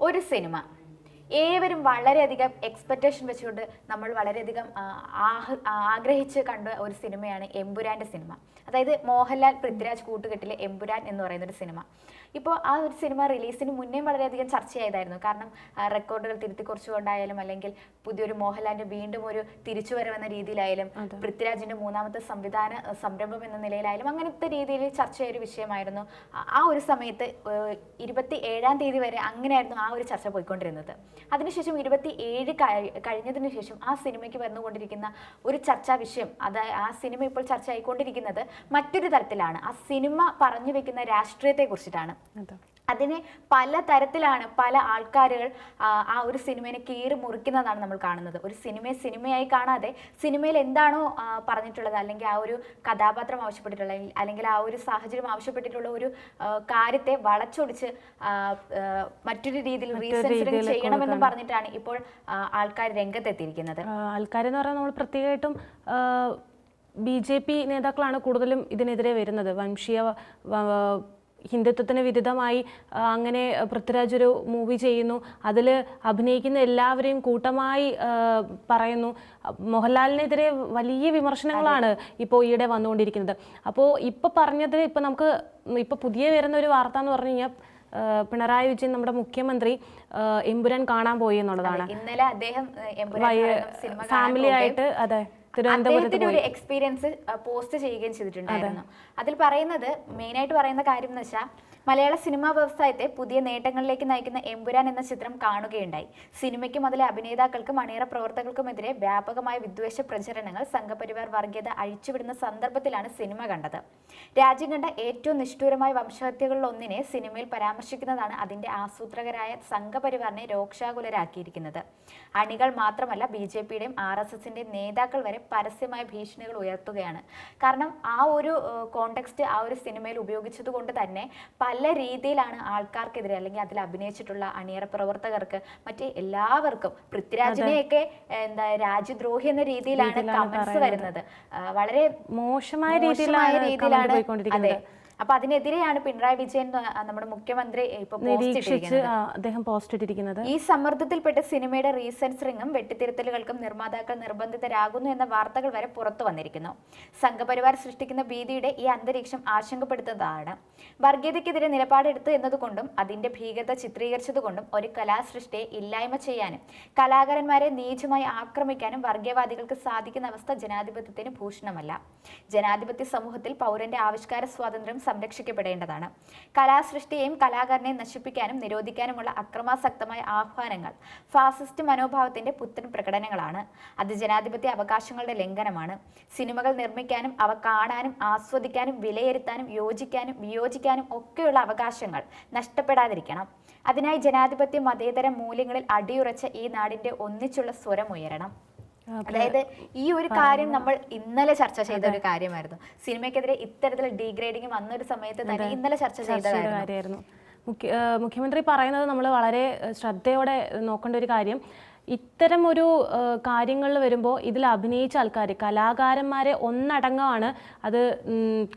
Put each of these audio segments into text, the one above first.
ഒരു സിനിമ. ഏവരും വളരെയധികം എക്സ്പെക്റ്റേഷൻ വെച്ചുകൊണ്ട് നമ്മൾ വളരെയധികം ആഹ്- ആഗ്രഹിച്ച് കണ്ട ഒരു സിനിമയാണ് എമ്പുരാന്റെ സിനിമ. അതായത് മോഹൻലാൽ പൃഥ്വിരാജ് കൂട്ടുകെട്ടിലെ എമ്പുരാൻ എന്ന് പറയുന്ന ഒരു സിനിമ. ഇപ്പോൾ ആ ഒരു സിനിമ റിലീസിന് മുന്നേ വളരെയധികം ചർച്ചയായതായിരുന്നു. കാരണം റെക്കോർഡുകൾ തിരുത്തി കുറിച്ചുകൊണ്ടായാലും അല്ലെങ്കിൽ പുതിയൊരു മോഹൻലാലിന്റെ വീണ്ടും ഒരു തിരിച്ചുവരവെന്ന രീതിയിലായാലും പൃഥ്വിരാജിന്റെ മൂന്നാമത്തെ സംവിധാന സംരംഭം എന്ന നിലയിലായാലും അങ്ങനത്തെ രീതിയിൽ ചർച്ചയായ ഒരു വിഷയമായിരുന്നു. ആ- ഒരു സമയത്ത് ഇരുപത്തി ഏഴാം തീയതി വരെ അങ്ങനെയായിരുന്നു ആ ഒരു ചർച്ച പോയിക്കൊണ്ടിരുന്നത്. അതിനുശേഷം ഇരുപത്തി ഏഴ് കഴിഞ്ഞതിന് ശേഷം ആ സിനിമയ്ക്ക് വന്നുകൊണ്ടിരിക്കുന്ന ഒരു ചർച്ചാ വിഷയം അതായത് ആ സിനിമ ഇപ്പോൾ ചർച്ച ആയിക്കൊണ്ടിരിക്കുന്നത് മറ്റൊരു തരത്തിലാണ്. ആ സിനിമ പറഞ്ഞു വെക്കുന്ന രാഷ്ട്രീയത്തെ കുറിച്ചിട്ടാണ് അതെ. അതിനെ പല തരത്തിലാണ് പല ആൾക്കാരുകൾ ആ, ഒരു സിനിമയെ കീറി മുറിക്കുന്നതാണ് നമ്മൾ കാണുന്നത്. ഒരു സിനിമയെ സിനിമയായി കാണാതെ സിനിമയിൽ എന്താണോ പറഞ്ഞിട്ടുള്ളത് അല്ലെങ്കിൽ ആ ഒരു കഥാപാത്രം ആവശ്യപ്പെട്ടിട്ടുള്ള അല്ലെങ്കിൽ ആ ഒരു സാഹചര്യം ആവശ്യപ്പെട്ടിട്ടുള്ള ഒരു കാര്യത്തെ വളച്ചൊടിച്ച് മറ്റൊരു രീതിയിൽ റീസെൻസറിങ് ചെയ്യണമെന്ന് പറഞ്ഞിട്ടാണ് ഇപ്പോൾ ആൾക്കാർ രംഗത്തെത്തിയിരിക്കുന്നത്. ആൾക്കാരെന്ന് പറഞ്ഞാൽ നമ്മൾ പ്രത്യേകമായിട്ടും ബി ജെ പി നേതാക്കളാണ് കൂടുതലും ഇതിനെതിരെ വരുന്നത്. വംശീയ ഹിന്ദുത്വത്തിന് വിരുദ്ധമായി അങ്ങനെ പൃഥ്വിരാജ് ഒരു മൂവി ചെയ്യുന്നു. അതിൽ അഭിനയിക്കുന്ന എല്ലാവരെയും കൂട്ടമായി പറയുന്നു. മോഹൻലാലിനെതിരെ വലിയ വിമർശനങ്ങളാണ് ഇപ്പോൾ ഈയിടെ വന്നുകൊണ്ടിരിക്കുന്നത്. അപ്പോൾ ഇപ്പോൾ പറഞ്ഞത് ഇപ്പോൾ നമുക്ക് ഇപ്പോൾ പുതിയ വരുന്ന ഒരു വാർത്ത എന്ന് പറഞ്ഞു കഴിഞ്ഞാൽ പിണറായി വിജയൻ നമ്മുടെ മുഖ്യമന്ത്രി എമ്പുരാൻ കാണാൻ പോയി എന്നുള്ളതാണ്. ഇന്നലെ അദ്ദേഹം ഫാമിലി ആയിട്ട് അതെ. അദ്ദേഹത്തിന്റെ ഒരു എക്സ്പീരിയൻസ് പോസ്റ്റ് ചെയ്യുകയും ചെയ്തിട്ടുണ്ടായിരുന്നു. അതിൽ പറയുന്നത് മെയിനായിട്ട് പറയുന്ന കാര്യം എന്ന് വെച്ചാൽ മലയാള സിനിമാ വ്യവസായത്തെ പുതിയ നേട്ടങ്ങളിലേക്ക് നയിക്കുന്ന എമ്പുരാൻ എന്ന ചിത്രം കാണുകയുണ്ടായി. സിനിമയ്ക്കും അതിലെ അഭിനേതാക്കൾക്കും അണിയറ പ്രവർത്തകർക്കുമെതിരെ വ്യാപകമായ വിദ്വേഷ പ്രചരണങ്ങൾ സംഘപരിവാർ വർഗീയത അഴിച്ചുവിടുന്ന സന്ദർഭത്തിലാണ് സിനിമ കണ്ടത്. രാജ്യം കണ്ട ഏറ്റവും നിഷ്ഠൂരമായ വംശഹത്യകളിൽ ഒന്നിനെ സിനിമയിൽ പരാമർശിക്കുന്നതാണ് അതിന്റെ ആസൂത്രകരായ സംഘപരിവാറിനെ രോക്ഷാകുലരാക്കിയിരിക്കുന്നത്. അണികൾ മാത്രമല്ല ബി ജെ പിയുടെയും ആർ എസ് നേതാക്കൾ വരെ പരസ്യമായ ഭീഷണികൾ ഉയർത്തുകയാണ്. കാരണം ആ ഒരു കോണ്ടെക്സ്റ്റ് ആ ഒരു സിനിമയിൽ ഉപയോഗിച്ചതുകൊണ്ട് തന്നെ പല രീതിയിലാണ് ആൾക്കാർക്കെതിരെ അല്ലെങ്കിൽ അതിൽ അഭിനയിച്ചിട്ടുള്ള അണിയറ പ്രവർത്തകർക്ക് മറ്റേ എല്ലാവർക്കും പൃഥ്വിരാജിനെയൊക്കെ എന്താ രാജ്യദ്രോഹി എന്ന രീതിയിലാണ് കമന്റ്സ് വരുന്നത്. വളരെ മോശമായ രീതിയിലാണ് അതെ. അപ്പൊ അതിനെതിരെയാണ് പിണറായി വിജയൻ നമ്മുടെ മുഖ്യമന്ത്രി ഇപ്പൊ നിരീക്ഷിച്ച് അദ്ദേഹം പോസ്റ്റ് ഇട്ടിരിക്കുന്നത്. ഈ സമ്മർദ്ദത്തിൽപ്പെട്ട സിനിമയുടെ റീസെൻസറിങ്ങും വെട്ടിത്തിരുത്തലുകൾക്കും നിർമ്മാതാക്കൾ നിർബന്ധിതരാകുന്നു എന്ന വാർത്തകൾ വരെ പുറത്തു വന്നിരിക്കുന്നു. സംഘപരിവാർ സൃഷ്ടിക്കുന്ന ഭീതിയുടെ ഈ അന്തരീക്ഷം ആശങ്കപ്പെടുത്തുന്നതാണ്. വർഗീയതയ്ക്കെതിരെ നിലപാടെടുത്തു എന്നതുകൊണ്ടും അതിന്റെ ഭീകരത ചിത്രീകരിച്ചതുകൊണ്ടും ഒരു കലാസൃഷ്ടിയെ ഇല്ലായ്മ ചെയ്യാനും കലാകാരന്മാരെ നീചമായി ആക്രമിക്കാനും വർഗീയവാദികൾക്ക് സാധിക്കുന്ന അവസ്ഥ ജനാധിപത്യത്തിന് ഭൂഷണമല്ല. ജനാധിപത്യ സമൂഹത്തിൽ പൗരന്റെ ആവിഷ്കാര സ്വാതന്ത്ര്യം സംരക്ഷിക്കപ്പെടേണ്ടതാണ്. കലാസൃഷ്ടിയെയും കലാകാരനെയും നശിപ്പിക്കാനും നിരോധിക്കാനുമുള്ള അക്രമാസക്തമായ ആഹ്വാനങ്ങൾ ഫാസിസ്റ്റ് മനോഭാവത്തിന്റെ പുത്തൻ പ്രകടനങ്ങളാണ്. അത് ജനാധിപത്യ അവകാശങ്ങളുടെ ലംഘനമാണ്. സിനിമകൾ നിർമ്മിക്കാനും അവ കാണാനും ആസ്വദിക്കാനും വിലയിരുത്താനും യോജിക്കാനും വിയോജിക്കാനും ഒക്കെയുള്ള അവകാശങ്ങൾ നഷ്ടപ്പെടാതിരിക്കണം. അതിനായി ജനാധിപത്യ മതേതര മൂല്യങ്ങളിൽ അടിയുറച്ച ഈ നാടിന്റെ ഒന്നിച്ചുള്ള സ്വരം ഉയരണം. അതായത് ഈ ഒരു കാര്യം നമ്മൾ ഇന്നലെ ചർച്ച ചെയ്ത ഒരു കാര്യമായിരുന്നു. സിനിമയ്ക്കെതിരെ ഇത്തരത്തിൽ ഡീഗ്രേഡിങ് വന്ന ഒരു സമയത്ത് തന്നെ ഇന്നലെ ചർച്ച ചെയ്ത കാര്യമായിരുന്നു. മുഖ്യമന്ത്രി പറയുന്നത് നമ്മൾ വളരെ ശ്രദ്ധയോടെ നോക്കേണ്ട ഒരു കാര്യം. ഇത്തരം ഒരു കാര്യങ്ങളിൽ വരുമ്പോൾ ഇതിൽ അഭിനയിച്ച ആൾക്കാർ കലാകാരന്മാരെ ഒന്നടങ്കമാണ് അത്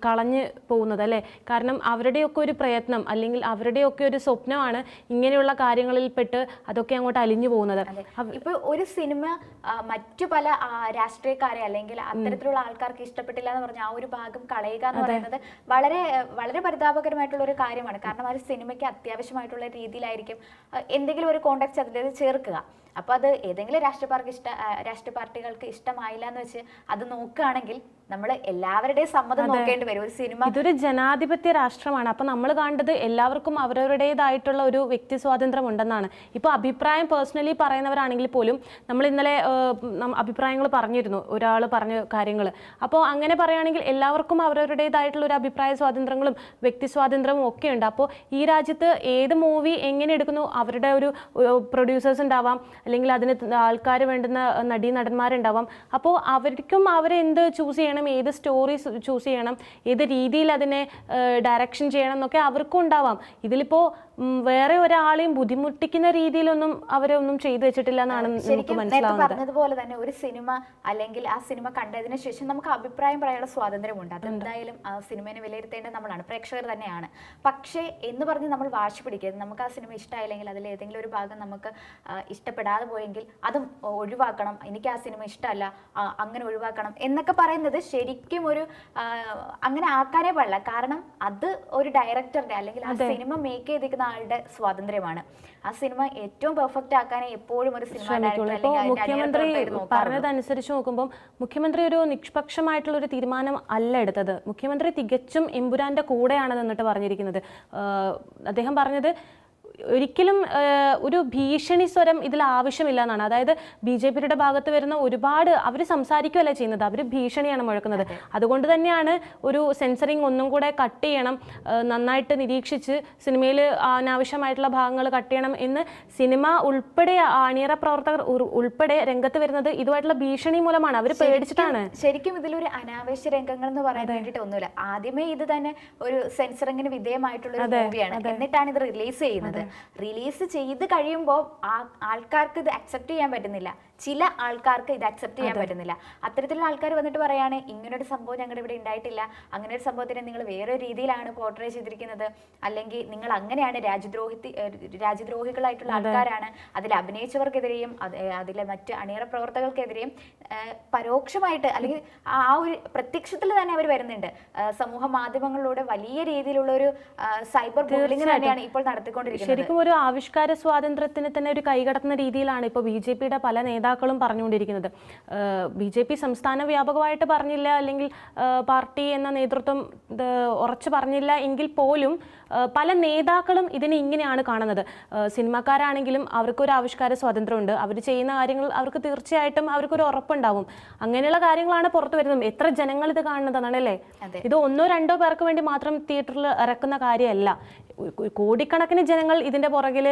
കളഞ്ഞ് പോകുന്നത് അല്ലേ? കാരണം അവരുടെയൊക്കെ ഒരു പ്രയത്നം അല്ലെങ്കിൽ അവരുടെയൊക്കെ ഒരു സ്വപ്നമാണ് ഇങ്ങനെയുള്ള കാര്യങ്ങളിൽ പെട്ട് അതൊക്കെ അങ്ങോട്ട് അലിഞ്ഞു പോകുന്നത്. ഇപ്പോൾ ഒരു സിനിമ മറ്റു പല രാഷ്ട്രീയക്കാരെ അല്ലെങ്കിൽ അത്തരത്തിലുള്ള ആൾക്കാർക്ക് ഇഷ്ടപ്പെട്ടില്ല എന്ന് പറഞ്ഞാൽ ആ ഒരു ഭാഗം കളയുക എന്ന് പറയുന്നത് വളരെ വളരെ പരിതാപകരമായിട്ടുള്ള ഒരു കാര്യമാണ്. കാരണം ആ ഒരു സിനിമയ്ക്ക് അത്യാവശ്യമായിട്ടുള്ള രീതിയിലായിരിക്കും. എന്തെങ്കിലും ഒരു കോണ്ടാക്ട് അതിന്റെ ചേർക്കുക. അപ്പൊ അത് ഏതെങ്കിലും രാഷ്ട്രീയ ഇഷ്ട രാഷ്ട്രീയ പാർട്ടികൾക്ക് ഇഷ്ടമായില്ല എന്ന് വെച്ച് അത് നോക്കുകയാണെങ്കിൽ നമ്മൾ എല്ലാവരുടെയും സമ്മതം നോക്കേണ്ടി വരും. ഒരു സിനിമ ഇതൊരു ജനാധിപത്യ രാഷ്ട്രമാണ്. അപ്പൊ നമ്മൾ കാണുന്നത് എല്ലാവർക്കും അവരവരുടേതായിട്ടുള്ള ഒരു വ്യക്തി സ്വാതന്ത്ര്യം ഉണ്ടെന്നാണ്. ഇപ്പൊ അഭിപ്രായം പേഴ്സണലി പറയുന്നവരാണെങ്കിൽ പോലും നമ്മൾ ഇന്നലെ അഭിപ്രായങ്ങൾ പറഞ്ഞിരുന്നു. ഒരാൾ പറഞ്ഞ കാര്യങ്ങൾ അപ്പോൾ അങ്ങനെ പറയുകയാണെങ്കിൽ എല്ലാവർക്കും അവരവരുടേതായിട്ടുള്ള ഒരു അഭിപ്രായ സ്വാതന്ത്ര്യങ്ങളും വ്യക്തി സ്വാതന്ത്ര്യവും ഒക്കെ ഉണ്ട്. അപ്പോൾ ഈ രാജ്യത്ത് ഏത് മൂവി എങ്ങനെ എടുക്കുന്നു? അവരുടെ ഒരു പ്രൊഡ്യൂസേഴ്സ് ഉണ്ടാവാം. അല്ലെങ്കിൽ അതിന് ആൾക്കാർ വേണ്ടുന്ന നടീ നടന്മാരുണ്ടാവാം. അപ്പോൾ അവർക്കും അവരെന്ത് ചൂസ് ചെയ്യണം ഏത് സ്റ്റോറി ചൂസ് ചെയ്യണം ഏത് രീതിയിൽ അതിനെ ഡയറക്ഷൻ ചെയ്യണം എന്നൊക്കെ അവർക്കും ഉണ്ടാവാം. ഇതിലിപ്പോൾ വേറെ ഒരാളെയും ബുദ്ധിമുട്ടിക്കുന്ന രീതിയിലൊന്നും അവരൊന്നും ചെയ്തു വെച്ചിട്ടില്ല എന്നാണ് നമുക്ക് മനസ്സിലാവുന്നത്. പറഞ്ഞതുപോലെ തന്നെ ഒരു സിനിമ അല്ലെങ്കിൽ ആ സിനിമ കണ്ടതിന് ശേഷം നമുക്ക് അഭിപ്രായം പറയാനുള്ള സ്വാതന്ത്ര്യമുണ്ട്. അതെന്തായാലും ആ സിനിമയെ വിലയിരുത്തേണ്ടത് നമ്മളാണ് പ്രേക്ഷകർ തന്നെയാണ്. പക്ഷേ എന്ന് പറഞ്ഞ് നമ്മൾ വാശി പിടിക്കരുത്. നമുക്ക് ആ സിനിമ ഇഷ്ടമായില്ലെങ്കിൽ അതിൽ ഏതെങ്കിലും ഒരു ഭാഗം നമുക്ക് ഇഷ്ടപ്പെടാതെ പോയെങ്കിൽ അതും ഒഴിവാക്കണം. എനിക്ക് ആ സിനിമ ഇഷ്ടമല്ല അങ്ങനെ ഒഴിവാക്കണം എന്നൊക്കെ പറയുന്നത് ശരിക്കും ഒരു അങ്ങനെ ആക്കാനേ പാടില്ല. കാരണം അത് ഒരു ഡയറക്ടറുടെ അല്ലെങ്കിൽ ആ സിനിമ മേക്ക് ചെയ്തിരിക്കുന്ന ആളുടെ സ്വാതന്ത്ര്യമാണ്. ആ സിനിമ ഏറ്റവും പെർഫെക്റ്റ് ആക്കാനേ എപ്പോഴും ഒരു സിനിമ മുഖ്യമന്ത്രി പറഞ്ഞതനുസരിച്ച് നോക്കുമ്പോൾ മുഖ്യമന്ത്രി ഒരു നിഷ്പക്ഷമായിട്ടുള്ള ഒരു തീരുമാനം അല്ല എടുത്തത്. മുഖ്യമന്ത്രി തികച്ചും എമ്പുരാന്റെ കൂടെയാണ് നിന്നിട്ട് പറഞ്ഞിരിക്കുന്നത്. അദ്ദേഹം പറഞ്ഞത് ഒരിക്കലും ഒരു ഭീഷണി സ്വരം ഇതിൽ ആവശ്യമില്ല എന്നാണ്. അതായത് ബി ജെ പിയുടെ ഭാഗത്ത് വരുന്ന ഒരുപാട് അവർ സംസാരിക്കുകയല്ല ചെയ്യുന്നത്. അവർ ഭീഷണിയാണ് മുഴക്കുന്നത്. അതുകൊണ്ട് തന്നെയാണ് ഒരു സെൻസറിങ് ഒന്നും കൂടെ കട്ട് ചെയ്യണം നന്നായിട്ട് നിരീക്ഷിച്ച് സിനിമയിൽ അനാവശ്യമായിട്ടുള്ള ഭാഗങ്ങൾ കട്ട് ചെയ്യണം എന്ന് സിനിമ ഉൾപ്പെടെ അണിയറ പ്രവർത്തകർ ഉൾപ്പെടെ രംഗത്ത് വരുന്നത് ഇതുമായിട്ടുള്ള ഭീഷണി മൂലമാണ്. അവർ പേടിച്ചിട്ടാണ്. ശരിക്കും ഇതിലൊരു അനാവശ്യ രംഗങ്ങൾ എന്ന് പറയാൻ വേണ്ടിയിട്ട് ഒന്നുമില്ല. ആദ്യമേ ഇത് തന്നെ ഒരു സെൻസറിങ്ങിന് വിധേയമായിട്ടുള്ള മൂവിയാണ് എന്നിട്ടാണ് ഇത് റിലീസ് ചെയ്യുന്നത്. റിലീസ് ചെയ്ത് കഴിയുമ്പോൾ ആ ആൾക്കാർക്ക് ഇത് അക്സെപ്റ്റ് ചെയ്യാൻ പറ്റുന്നില്ല. ചില ആൾക്കാർക്ക് ഇത് അക്സെപ്റ്റ് ചെയ്യാൻ പറ്റുന്നില്ല. അത്തരത്തിലുള്ള ആൾക്കാർ വന്നിട്ട് പറയാണ് ഇങ്ങനൊരു സംഭവം ഞങ്ങളുടെ ഇവിടെ ഉണ്ടായിട്ടില്ല അങ്ങനെ ഒരു സംഭവത്തിനെ നിങ്ങൾ വേറെ രീതിയിലാണ് പോർട്രേ ചെയ്തിരിക്കുന്നത്. അല്ലെങ്കിൽ നിങ്ങൾ അങ്ങനെയാണ് രാജ്യദ്രോഹി രാജ്യദ്രോഹികളായിട്ടുള്ള ആൾക്കാരാണ്. അതിൽ അഭിനയിച്ചവർക്കെതിരെയും അതിലെ മറ്റ് അണിയറ പ്രവർത്തകർക്കെതിരെയും പരോക്ഷമായിട്ട് അല്ലെങ്കിൽ ആ ഒരു പ്രത്യക്ഷത്തിൽ തന്നെ അവർ വരുന്നുണ്ട്. സമൂഹ മാധ്യമങ്ങളിലൂടെ വലിയ രീതിയിലുള്ള ഒരു സൈബർ ബുള്ളിംഗ് തന്നെയാണ് ഇപ്പോൾ നടത്തിക്കൊണ്ടിരിക്കുന്നത്. ശരിക്കും ഒരു ആവിഷ്കാര സ്വാതന്ത്ര്യത്തിന് തന്നെ ഒരു കൈകടത്തുന്ന രീതിയിലാണ് ഇപ്പോൾ ബി ജെ പിയുടെ പല നേതാക്കളും പറഞ്ഞുകൊണ്ടിരിക്കുന്നത്. ബി ജെ പി സംസ്ഥാന വ്യാപകമായിട്ട് പറഞ്ഞില്ല അല്ലെങ്കിൽ പാർട്ടി എന്ന നേതൃത്വം ഉറച്ചു പറഞ്ഞില്ല എങ്കിൽ പോലും പല നേതാക്കളും ഇതിനെ ഇങ്ങനെയാണ് കാണുന്നത്. സിനിമാക്കാരാണെങ്കിലും അവർക്കൊരു ആവിഷ്കാര സ്വാതന്ത്ര്യമുണ്ട്. അവർ ചെയ്യുന്ന കാര്യങ്ങൾ അവർക്ക് തീർച്ചയായിട്ടും അവർക്കൊരു ഉറപ്പുണ്ടാവും. അങ്ങനെയുള്ള കാര്യങ്ങളാണ് പുറത്തു വരുന്നത്. എത്ര ജനങ്ങൾ ഇത് കാണുന്നതാണ് അല്ലേ? ഇത് ഒന്നോ രണ്ടോ പേർക്ക് വേണ്ടി മാത്രം തിയേറ്ററിൽ ഇറക്കുന്ന കാര്യമല്ല. കോടിക്കണക്കിന് ജനങ്ങൾ ഇതിന്റെ പുറകിൽ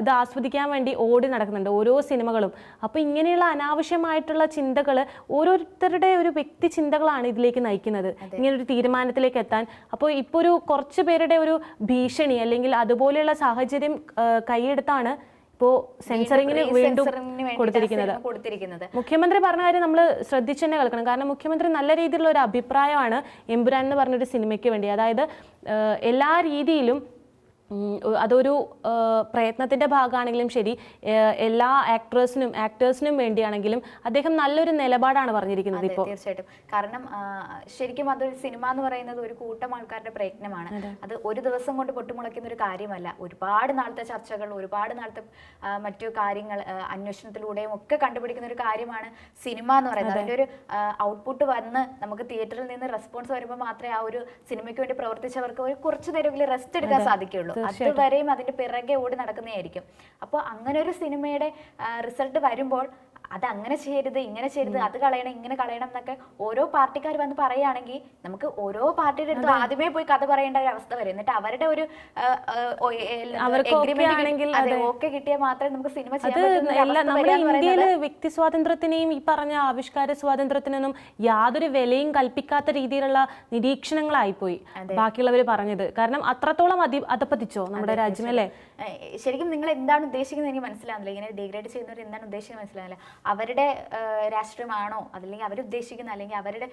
ഇത് ആസ്വദിക്കാൻ വേണ്ടി ഓടി നടക്കുന്നുണ്ട് ഓരോ സിനിമകളും. അപ്പോൾ ഇങ്ങനെയുള്ള അനാവശ്യമായിട്ടുള്ള ചിന്തകൾ ഓരോരുത്തരുടെ ഒരു വ്യക്തി ചിന്തകളാണ് ഇതിലേക്ക് നയിക്കുന്നത്. ഇങ്ങനൊരു തീരുമാനത്തിലേക്ക് എത്താൻ. അപ്പോൾ ഇപ്പോൾ ഒരു കുറച്ച് പേരുടെ ഒരു ഭീഷണി അല്ലെങ്കിൽ അതുപോലെയുള്ള സാഹചര്യം കൈയെടുത്താണ് ഇപ്പോ സെൻസറിങ്ങിന് വീണ്ടും കൊടുത്തിരിക്കുന്നത്. മുഖ്യമന്ത്രി പറഞ്ഞ കാര്യം നമ്മൾ ശ്രദ്ധിച്ചു തന്നെ കേൾക്കണം. കാരണം മുഖ്യമന്ത്രി നല്ല രീതിയിലുള്ള ഒരു അഭിപ്രായമാണ് എമ്പുരാൻ എന്ന് പറഞ്ഞൊരു സിനിമയ്ക്ക് വേണ്ടി. അതായത് എല്ലാ രീതിയിലും അതൊരു പ്രയത്നത്തിന്റെ പ്രയത്നത്തിന്റെ ഭാഗമാണെങ്കിലും ശരി എല്ലാ ആക്ട്രസിനും ആക്ടേഴ്സിനും വേണ്ടിയാണെങ്കിലും അദ്ദേഹം നല്ലൊരു നിലപാടാണ് പറഞ്ഞിരിക്കുന്നത് ഇപ്പോൾ തീർച്ചയായിട്ടും. കാരണം ശരിക്കും അതൊരു സിനിമ എന്ന് പറയുന്നത് ഒരു കൂട്ടം ആൾക്കാരുടെ പ്രയത്നമാണ്. അത്. ഒരു ദിവസം കൊണ്ട് പൊട്ടുമുളയ്ക്കുന്ന ഒരു കാര്യമല്ല. ഒരുപാട് നാളത്തെ ചർച്ചകൾ ഒരുപാട് നാളത്തെ മറ്റു കാര്യങ്ങൾ അന്വേഷണത്തിലൂടെയും ഒക്കെ കണ്ടുപിടിക്കുന്ന ഒരു കാര്യമാണ് സിനിമ എന്ന് പറയുന്നത്. അതിന്റെ ഒരു ഔട്ട്പുട്ട് വന്ന് നമുക്ക് തിയേറ്ററിൽ നിന്ന് റെസ്പോൺസ് വരുമ്പോൾ മാത്രമേ ആ ഒരു സിനിമയ്ക്ക് വേണ്ടി പ്രവർത്തിച്ചവർക്ക് ഒരു കുറച്ച് നേരമെങ്കിലും റെസ്റ്റ് എടുക്കാൻ സാധിക്കുള്ളൂ അതുവരെയും അതിന്റെ പിറകെ ഓടി നടക്കുന്നതായിരിക്കും. അപ്പോൾ അങ്ങനെ ഒരു സിനിമയുടെ റിസൾട്ട് വരുമ്പോൾ അത് അങ്ങനെ ചെയ്യരുത് ഇങ്ങനെ ചെയ്യരുത് അത് കളയണം ഇങ്ങനെ കളയണം എന്നൊക്കെ ഓരോ പാർട്ടിക്കാർ വന്ന് പറയുകയാണെങ്കിൽ നമുക്ക് ഓരോ പാർട്ടിയുടെ അടുത്ത് ആദ്യമേ പോയി കഥ പറയേണ്ട ഒരു അവസ്ഥ വരും. എന്നിട്ട് അവരുടെ ഒരു ഓക്കെ കിട്ടിയാൽ മാത്രമേ നമുക്ക് സിനിമ പറയുന്നത് വ്യക്തി സ്വാതന്ത്ര്യത്തിനെയും ഈ പറഞ്ഞ ആവിഷ്കാര സ്വാതന്ത്ര്യത്തിനൊന്നും യാതൊരു വിലയും കൽപ്പിക്കാത്ത രീതിയിലുള്ള നിരീക്ഷണങ്ങളായിപ്പോയി ബാക്കിയുള്ളവർ പറഞ്ഞത്. കാരണം അത്രത്തോളം അതി അധപ്പതിച്ചോ നമ്മുടെ രാജ്യം അല്ലേ? ശരിക്കും നിങ്ങൾ എന്താണ് ഉദ്ദേശിക്കുന്നത് എനിക്ക് മനസ്സിലാവുന്നില്ല. ഇങ്ങനെ ഡിഗ്രേഡ് ചെയ്യുന്നവർ എന്താണ് ഉദ്ദേശിക്കുന്നത് മനസ്സിലാവില്ല അവരുടെ രാഷ്ട്രീയമാണോ? അതല്ലെങ്കിൽ അവർ ഉദ്ദേശിക്കുന്ന അല്ലെങ്കിൽ അവരുടെ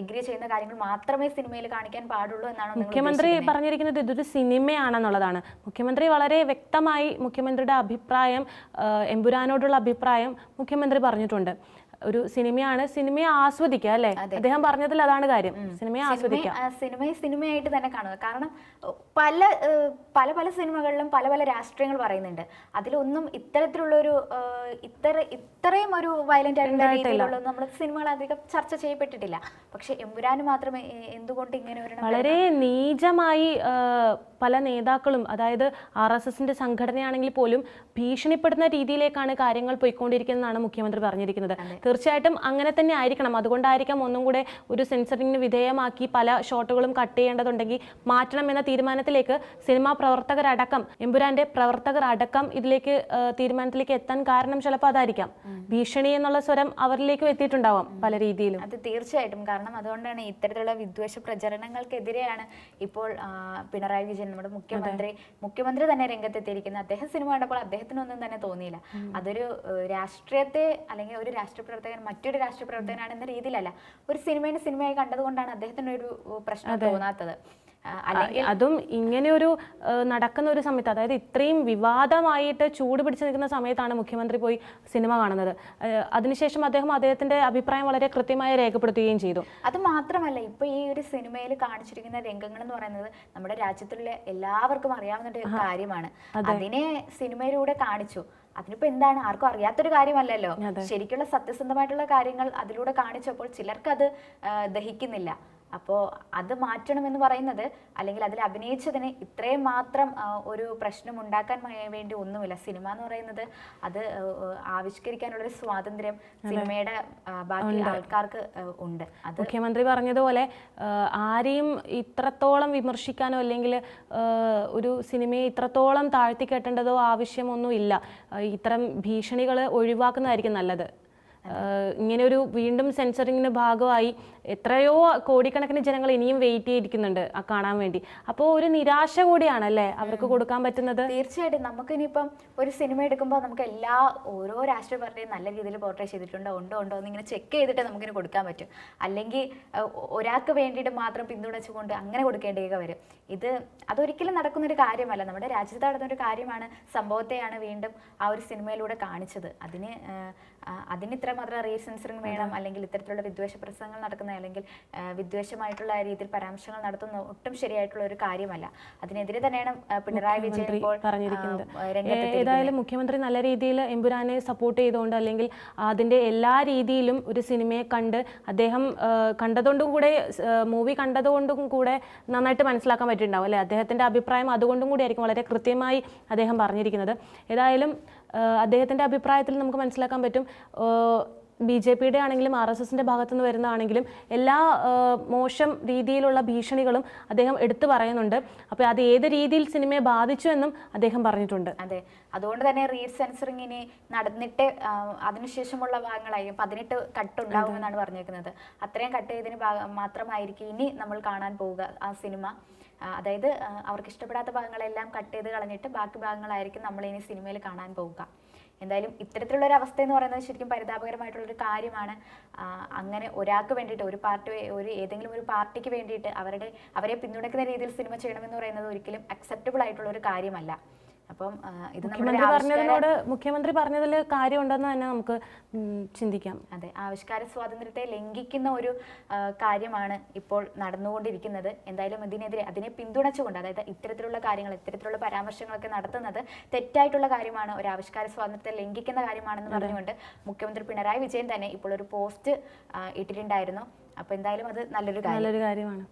എഗ്രി ചെയ്യുന്ന കാര്യങ്ങൾ മാത്രമേ സിനിമയിൽ കാണിക്കാൻ പാടുള്ളൂ എന്നാണ് മുഖ്യമന്ത്രി പറഞ്ഞിരിക്കുന്നത് ഇതൊരു സിനിമയാണെന്നുള്ളതാണ്. മുഖ്യമന്ത്രി വളരെ വ്യക്തമായി മുഖ്യമന്ത്രിയുടെ അഭിപ്രായം എമ്പുരാനോടുള്ള അഭിപ്രായം മുഖ്യമന്ത്രി പറഞ്ഞിട്ടുണ്ട്. ഒരു സിനിമയാണ് സിനിമയെ ആസ്വദിക്കുക അല്ലേ? അദ്ദേഹം പറഞ്ഞതിൽ അതാണ് കാര്യം. സിനിമയെ ആസ്വദിക്കുക. സിനിമയെ- സിനിമയായിട്ട് തന്നെ കാണുക. കാരണം പല പല പല സിനിമകളിലും പല പല രാഷ്ട്രീയങ്ങൾ പറയുന്നുണ്ട്. അതിലൊന്നും ഇത്തരത്തിലുള്ള ഒരു ഇത്ര ഇത്രയും ഒരു വയലന്റ് ആയിട്ടുള്ള രീതിയിലുള്ള നമ്മൾ സിനിമകൾ അധികം ചർച്ച ചെയ്യപ്പെട്ടിട്ടില്ല. പക്ഷെ എമ്പുരാന് മാത്രമേ എന്തുകൊണ്ട് ഇങ്ങനെ ഒരു വളരെ നീചമായി പല നേതാക്കളും അതായത് ആർ എസ് എസിന്റെ സംഘടനയാണെങ്കിൽ പോലും ഭീഷണിപ്പെടുന്ന രീതിയിലേക്കാണ് കാര്യങ്ങൾ പോയിക്കൊണ്ടിരിക്കുന്നതെന്നാണ് മുഖ്യമന്ത്രി പറഞ്ഞിരിക്കുന്നത്. തീർച്ചയായിട്ടും അങ്ങനെ തന്നെ ആയിരിക്കണം. അതുകൊണ്ടായിരിക്കാം ഒന്നും കൂടെ ഒരു സെൻസറിങ്ങിന് വിധേയമാക്കി പല ഷോട്ടുകളും കട്ട് ചെയ്യേണ്ടതുണ്ടെങ്കിൽ മാറ്റണം എന്ന തീരുമാനത്തിലേക്ക് സിനിമാ പ്രവർത്തകരടക്കം എമ്പുരാന്റെ പ്രവർത്തകർ അടക്കം ഇതിലേക്ക് തീരുമാനത്തിലേക്ക് എത്താൻ കാരണം ചിലപ്പോൾ അതായിരിക്കാം. ഭീഷണി എന്നുള്ള സ്വരം അവരിലേക്ക് എത്തിയിട്ടുണ്ടാവാം പല രീതിയിലും. അത് തീർച്ചയായിട്ടും. കാരണം അതുകൊണ്ടാണ് ഇത്തരത്തിലുള്ള വിദ്വേഷ പ്രചരണങ്ങൾക്കെതിരെയാണ് ഇപ്പോൾ പിണറായി വിജയൻ നമ്മുടെ മുഖ്യമന്ത്രി മുഖ്യമന്ത്രി തന്നെ രംഗത്തെത്തിയിരിക്കുന്നത്. അദ്ദേഹം സിനിമ കണ്ടപ്പോൾ അദ്ദേഹത്തിനൊന്നും തന്നെ തോന്നിയില്ല. അതൊരു രാഷ്ട്രീയത്തെ അല്ലെങ്കിൽ ഒരു രാഷ്ട്രീയ പ്രവർത്തകൻ മറ്റൊരു രാഷ്ട്രീയ പ്രവർത്തകനാണ് എന്ന രീതിയിലല്ല. ഒരു സിനിമയെ സിനിമയായി കണ്ടതുകൊണ്ടാണ് അദ്ദേഹത്തിന് ഒരു പ്രശ്നം തോന്നാത്തത്. അതും ഇങ്ങനെ ഒരു നടക്കുന്ന ഒരു സമയത്ത് അതായത് ഇത്രയും വിവാദമായിട്ട് ചൂട് പിടിച്ചു നിൽക്കുന്ന സമയത്താണ് മുഖ്യമന്ത്രി പോയി സിനിമ കാണുന്നത്. അതിനുശേഷം അദ്ദേഹം അദ്ദേഹത്തിന്റെ അഭിപ്രായം വളരെ കൃത്യമായി രേഖപ്പെടുത്തുകയും ചെയ്തു. അത് മാത്രമല്ല ഇപ്പൊ ഈ ഒരു സിനിമയിൽ കാണിച്ചിരിക്കുന്ന രംഗങ്ങൾ എന്ന് പറയുന്നത് നമ്മുടെ രാജ്യത്തുള്ള എല്ലാവർക്കും അറിയാവുന്ന ഒരു കാര്യമാണ്. അതിനെ സിനിമയിലൂടെ കാണിച്ചു. അതിനിപ്പോ എന്താണ്? ആർക്കും അറിയാത്തൊരു കാര്യമല്ലല്ലോ. ശരിക്കുള്ള സത്യസന്ധമായിട്ടുള്ള കാര്യങ്ങൾ അതിലൂടെ കാണിച്ചപ്പോൾ ചിലർക്ക് അത് ദഹിക്കുന്നില്ല. അപ്പോൾ അത് മാറ്റണം എന്ന് പറയുന്നത് അല്ലെങ്കിൽ അതിൽ അഭിനയിച്ചതിന് ഇത്രയും മാത്രം ഒരു പ്രശ്നം ഉണ്ടാക്കാൻ വേണ്ടി ഒന്നുമില്ല. സിനിമ എന്ന് പറയുന്നത് അത് ആ, ആ, ആവിഷ്കരിക്കാനുള്ള ഒരു സ്വാതന്ത്ര്യം സിനിമയുടെ ബാക്കി ആൾക്കാർക്ക് ഉണ്ട്. അത് മുഖ്യമന്ത്രി പറഞ്ഞതുപോലെ ആരെയും ഇത്രത്തോളം വിമർശിക്കാനോ അല്ലെങ്കിൽ ഒരു സിനിമയെ ഇത്രത്തോളം താഴ്ത്തി കെട്ടേണ്ടതോ ആവശ്യമൊന്നും ഇല്ല. ഇത്തരം ഭീഷണികൾ ഒഴിവാക്കുന്നതായിരിക്കും നല്ലത്. ഇങ്ങനെ ഒരു വീണ്ടും സെൻസറിങ്ങിന് ഭാഗമായി എത്രയോ കോടിക്കണക്കിന് ജനങ്ങൾ ഇനിയും വെയിറ്റ് ചെയ്തിരിക്കുന്നുണ്ട് ആ കാണാൻ വേണ്ടി. അപ്പോൾ ഒരു നിരാശ കൂടിയാണ് അല്ലേ അവർക്ക് കൊടുക്കാൻ പറ്റുന്നത്? തീർച്ചയായിട്ടും. നമുക്കിനിയിപ്പം ഒരു സിനിമ എടുക്കുമ്പോൾ നമുക്ക് എല്ലാ ഓരോ രാഷ്ട്രീയ പാർട്ടിയും നല്ല രീതിയിൽ പോർട്രേ ചെയ്തിട്ടുണ്ടോ ഉണ്ടോ ഉണ്ടോ എന്ന് ഇങ്ങനെ ചെക്ക് ചെയ്തിട്ട് നമുക്കിന് കൊടുക്കാൻ പറ്റും. അല്ലെങ്കിൽ ഒരാൾക്ക് വേണ്ടിയിട്ട് മാത്രം പിന്തുണച്ചുകൊണ്ട് അങ്ങനെ കൊടുക്കേണ്ടിയൊക്കെ വരും. ഇത് അതൊരിക്കലും നടക്കുന്ന ഒരു കാര്യമല്ല. നമ്മുടെ രാജ്യത്ത് നടന്ന ഒരു കാര്യമാണ് സംഭവത്തെയാണ് വീണ്ടും ആ ഒരു സിനിമയിലൂടെ കാണിച്ചത്. അതിന് അതിന് ഇത്രമാത്രം റീസെൻസറിങ് വേണം അല്ലെങ്കിൽ ഇത്തരത്തിലുള്ള വിദ്വേഷ പ്രസംഗങ്ങൾ നടക്കുന്ന അല്ലെങ്കിൽ വിദ്വേഷമായിട്ടുള്ള രീതിയിൽ പരാമർശങ്ങൾ നടത്തുന്ന ഒട്ടും ശരിയായിട്ടുള്ള ഒരു കാര്യമല്ല. അതിനെതിരെ തന്നെയാണ് പിണറായി വിജയൻ ഇപ്പോൾ ഏതായാലും മുഖ്യമന്ത്രി നല്ല രീതിയിൽ എമ്പുരാനെ സപ്പോർട്ട് ചെയ്തുകൊണ്ട് അല്ലെങ്കിൽ അതിന്റെ എല്ലാ രീതിയിലും ഒരു സിനിമയെ കണ്ട് അദ്ദേഹം കണ്ടതുകൊണ്ടും കൂടെ മൂവി കണ്ടതുകൊണ്ടും കൂടെ നന്നായിട്ട് മനസ്സിലാക്കാൻ പറ്റിയിട്ടുണ്ടാവും അല്ലേ? അദ്ദേഹത്തിന്റെ അഭിപ്രായം അതുകൊണ്ടും കൂടി ആയിരിക്കും വളരെ കൃത്യമായി അദ്ദേഹം പറഞ്ഞിരിക്കുന്നത്. ഏതായാലും അദ്ദേഹത്തിന്റെ അദ്ദേഹത്തിന്റെ അഭിപ്രായത്തിൽ നമുക്ക് മനസ്സിലാക്കാൻ പറ്റും ബി ജെ പിയുടെ ആണെങ്കിലും ആർ എസ് എസിന്റെ ഭാഗത്തുനിന്ന് വരുന്നതാണെങ്കിലും എല്ലാ മോശം രീതിയിലുള്ള ഭീഷണികളും അദ്ദേഹം എടുത്തു പറയുന്നുണ്ട്. അപ്പോൾ അത് ഏത് രീതിയിൽ സിനിമയെ ബാധിച്ചു എന്നും അദ്ദേഹം പറഞ്ഞിട്ടുണ്ട്. അതെ. അതുകൊണ്ട് തന്നെ റീ സെൻസറിങ് ഇനി നടന്നിട്ട് അതിനുശേഷമുള്ള ഭാഗങ്ങളായിരിക്കും പതിനെട്ട് കട്ട് ഉണ്ടാവുമെന്നാണ് പറഞ്ഞേക്കുന്നത്. അത്രയും കട്ട് ചെയ്തതിന് ഭാഗം മാത്രമായിരിക്കും ഇനി നമ്മൾ കാണാൻ പോവുക ആ സിനിമ. അതായത് അവർക്ക് ഇഷ്ടപ്പെടാത്ത ഭാഗങ്ങളെല്ലാം കട്ട് ചെയ്ത് കളഞ്ഞിട്ട് ബാക്കി ഭാഗങ്ങളായിരിക്കും നമ്മൾ ഇനി സിനിമയിൽ കാണാൻ പോവുക. എന്തായാലും ഇത്തരത്തിലുള്ള ഒരു അവസ്ഥ എന്ന് പറയുന്നത് ശരിക്കും പരിതാപകരമായിട്ടുള്ളൊരു കാര്യമാണ്. അങ്ങനെ ഒരാൾക്ക് വേണ്ടിയിട്ട് ഒരു പാർട്ടി ഒരു ഏതെങ്കിലും ഒരു പാർട്ടിക്ക് വേണ്ടിയിട്ട് അവരുടെ അവരെ പിന്തുണയ്ക്കുന്ന രീതിയിൽ സിനിമ ചെയ്യണമെന്ന് പറയുന്നത് ഒരിക്കലും അക്സെപ്റ്റബിൾ ആയിട്ടുള്ള ഒരു കാര്യമല്ല. അപ്പം ഇത് മുഖ്യമന്ത്രി പറഞ്ഞതിനോട് മുഖ്യമന്ത്രി പറഞ്ഞതിൽ കാര്യമുണ്ടെന്ന് തന്നെ നമുക്ക് ചിന്തിക്കാം. അതെ ആവിഷ്കാര സ്വാതന്ത്ര്യത്തെ ലംഘിക്കുന്ന ഒരു കാര്യമാണ് ഇപ്പോൾ നടന്നുകൊണ്ടിരിക്കുന്നത്. എന്തായാലും ഇതിനെതിരെ അതിനെ പിന്തുണച്ചുകൊണ്ട് അതായത് ഇത്തരത്തിലുള്ള കാര്യങ്ങൾ ഇത്തരത്തിലുള്ള പരാമർശങ്ങളൊക്കെ നടത്തുന്നത് തെറ്റായിട്ടുള്ള കാര്യമാണ് ഒരു ആവിഷ്കാര സ്വാതന്ത്ര്യത്തെ ലംഘിക്കുന്ന കാര്യമാണെന്ന് പറഞ്ഞുകൊണ്ട് മുഖ്യമന്ത്രി പിണറായി വിജയൻ തന്നെ ഇപ്പോൾ ഒരു പോസ്റ്റ് ഇട്ടിട്ടുണ്ടായിരുന്നു. അപ്പോൾ എന്തായാലും അത് നല്ലൊരു നല്ലൊരു കാര്യമാണ്.